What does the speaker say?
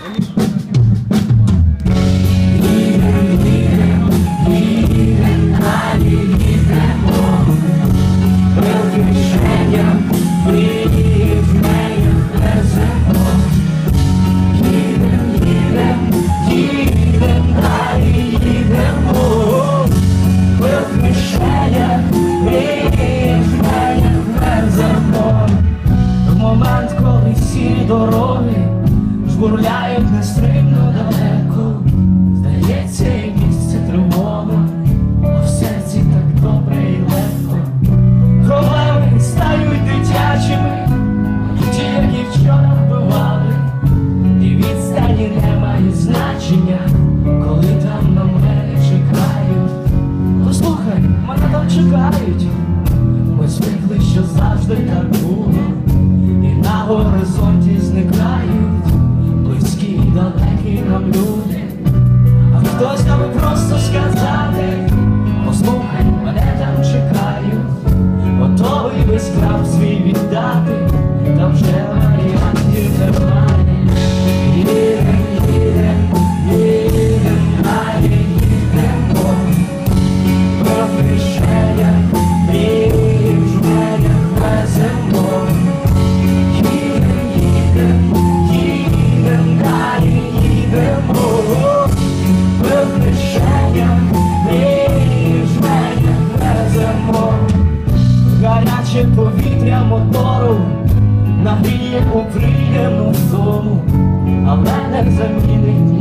В нестримно далеко, здається, і місце тривога, а в серці так добре і легко. Проблеми стають дитячими, ті, які вчора вбивали, і відстані не мають значення, коли там на мене чекають. Послухай, мене там чекають. Ми звикли, що завжди так було, і на горизонті 다. Гаряче повітря мотору нагріє у приємну зону, але не замінить